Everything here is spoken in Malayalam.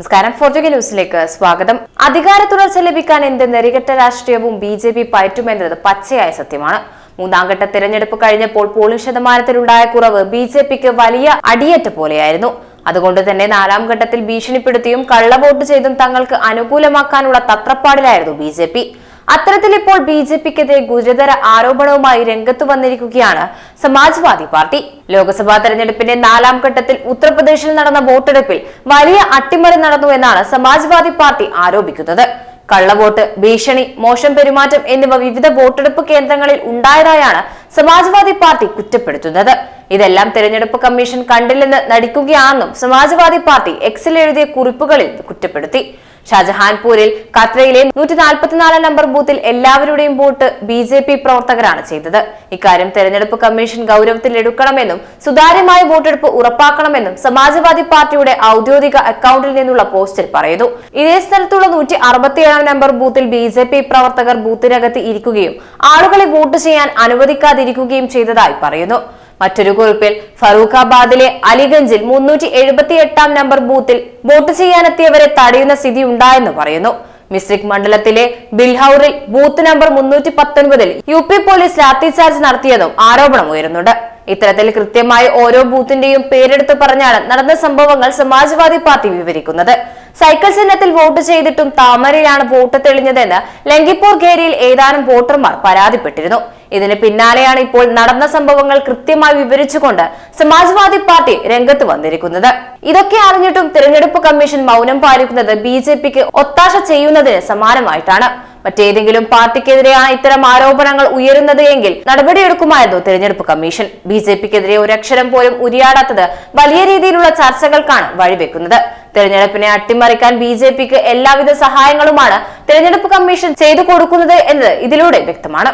നമസ്കാരം. ഫോർജുഗ ന്യൂസിലേക്ക് സ്വാഗതം. അധികാര തുടർച്ച ലഭിക്കാൻ എന്ത് നെറികെട്ട രാഷ്ട്രീയവും ബി ജെ പി പയറ്റുമെന്നത് പച്ചയായ സത്യമാണ്. മൂന്നാം ഘട്ട തിരഞ്ഞെടുപ്പ് കഴിഞ്ഞപ്പോൾ പോളിംഗ് ശതമാനത്തിലുണ്ടായ കുറവ് ബി ജെ പിക്ക് വലിയ അടിയേറ്റ പോലെയായിരുന്നു. അതുകൊണ്ട് തന്നെ നാലാം ഘട്ടത്തിൽ ഭീഷണിപ്പെടുത്തിയും കള്ളവോട്ട് ചെയ്തും തങ്ങൾക്ക് അനുകൂലമാക്കാനുള്ള തത്രപ്പാടിലായിരുന്നു ബി അത്തരത്തിൽ ഇപ്പോൾ ബി ജെ പിക്കെതിരെ ഗുരുതര ആരോപണവുമായി രംഗത്തു വന്നിരിക്കുകയാണ് സമാജ്വാദി പാർട്ടി. ലോക്സഭാ തെരഞ്ഞെടുപ്പിന്റെ നാലാം ഘട്ടത്തിൽ ഉത്തർപ്രദേശിൽ നടന്ന വോട്ടെടുപ്പിൽ വലിയ അട്ടിമറി നടന്നു എന്നാണ് സമാജ്വാദി പാർട്ടി ആരോപിക്കുന്നത്. കള്ളവോട്ട് ഭീഷണി മോശം പെരുമാറ്റം എന്നിവ വിവിധ വോട്ടെടുപ്പ് കേന്ദ്രങ്ങളിൽ ഉണ്ടായതായാണ് സമാജ്വാദി പാർട്ടി കുറ്റപ്പെടുത്തുന്നത്. ഇതെല്ലാം തെരഞ്ഞെടുപ്പ് കമ്മീഷൻ കണ്ടില്ലെന്ന് നടിക്കുകയാണെന്നും സമാജ്വാദി പാർട്ടി എക്സിൽ എഴുതിയ കുറിപ്പുകളിൽ കുറ്റപ്പെടുത്തി. ഷാജഹാൻപൂരിൽ ഖത്രയിലെ നൂറ്റി നാൽപ്പത്തിനാലാം നമ്പർ ബൂത്തിൽ എല്ലാവരുടെയും വോട്ട് ബി ജെ പി പ്രവർത്തകരാണ് ചെയ്തത്. ഇക്കാര്യം തെരഞ്ഞെടുപ്പ് കമ്മീഷൻ ഗൗരവത്തിൽ എടുക്കണമെന്നും സുതാര്യമായ വോട്ടെടുപ്പ് ഉറപ്പാക്കണമെന്നും സമാജ്വാദി പാർട്ടിയുടെ ഔദ്യോഗിക അക്കൗണ്ടിൽ നിന്നുള്ള പോസ്റ്റിൽ പറയുന്നു. ഇതേ സ്ഥലത്തുള്ള നൂറ്റി അറുപത്തിയേഴാം നമ്പർ ബൂത്തിൽ ബി ജെ പി പ്രവർത്തകർ ബൂത്തിനകത്ത് ഇരിക്കുകയും ആളുകളെ വോട്ട് ചെയ്യാൻ അനുവദിക്കാതിരിക്കുകയും ചെയ്തതായി പറയുന്നു. മറ്റൊരു കുറിപ്പിൽ ഫറൂഖാബാദിലെ അലിഗഞ്ചിൽ മുന്നൂറ്റി എഴുപത്തി എട്ടാം നമ്പർ ബൂത്തിൽ വോട്ട് ചെയ്യാനെത്തിയവരെ തടയുന്ന സ്ഥിതി ഉണ്ടായെന്ന് പറയുന്നു. മിസ്രിക് മണ്ഡലത്തിലെ ബിൽഹൌറിൽ ബൂത്ത് നമ്പർ മുന്നൂറ്റി പത്തൊൻപതിൽ യു പി പോലീസ് ലാത്തിചാർജ് നടത്തിയതും ആരോപണം ഉയരുന്നുണ്ട് ഇത്തരത്തിൽ കൃത്യമായി ഓരോ ബൂത്തിന്റെയും പേരെടുത്ത് പറഞ്ഞാണ് നടന്ന സംഭവങ്ങൾ സമാജ്വാദി പാർട്ടി വിവരിക്കുന്നത്. സൈക്കിൾ ചിഹ്നത്തിൽ വോട്ട് ചെയ്തിട്ടും താമരയാണ് വോട്ട് തെളിഞ്ഞതെന്ന് ലങ്കിപ്പൂർ ഖേരിയിൽ ഏതാനും വോട്ടർമാർ പരാതിപ്പെട്ടിരുന്നു. ഇതിന് പിന്നാലെയാണ് ഇപ്പോൾ നടന്ന സംഭവങ്ങൾ കൃത്യമായി വിവരിച്ചുകൊണ്ട് സമാജ്വാദി പാർട്ടി രംഗത്ത് വന്നിരിക്കുന്നത്. ഇതൊക്കെ അറിഞ്ഞിട്ടും തിരഞ്ഞെടുപ്പ് കമ്മീഷൻ മൗനം പാലിക്കുന്നത് ബി ജെ പിക്ക് ഒത്താശ ചെയ്യുന്നതിന് സമാനമായിട്ടാണ്. മറ്റേതെങ്കിലും പാർട്ടിക്കെതിരെയാണ് ഇത്തരം ആരോപണങ്ങൾ ഉയരുന്നത് എങ്കിൽ നടപടിയെടുക്കുമായിരുന്നു തെരഞ്ഞെടുപ്പ് കമ്മീഷൻ. ബി ജെ പിക്കെതിരെ ഒരക്ഷരം പോലും ഉരിയാടാത്തത് വലിയ രീതിയിലുള്ള ചർച്ചകൾക്കാണ് വഴിവെക്കുന്നത്. തെരഞ്ഞെടുപ്പിനെ അട്ടിമറിക്കാൻ ബി ജെ പിക്ക് എല്ലാവിധ സഹായങ്ങളുമാണ് തെരഞ്ഞെടുപ്പ് കമ്മീഷൻ ചെയ്തു കൊടുക്കുന്നത് എന്നത് ഇതിലൂടെ വ്യക്തമാണ്.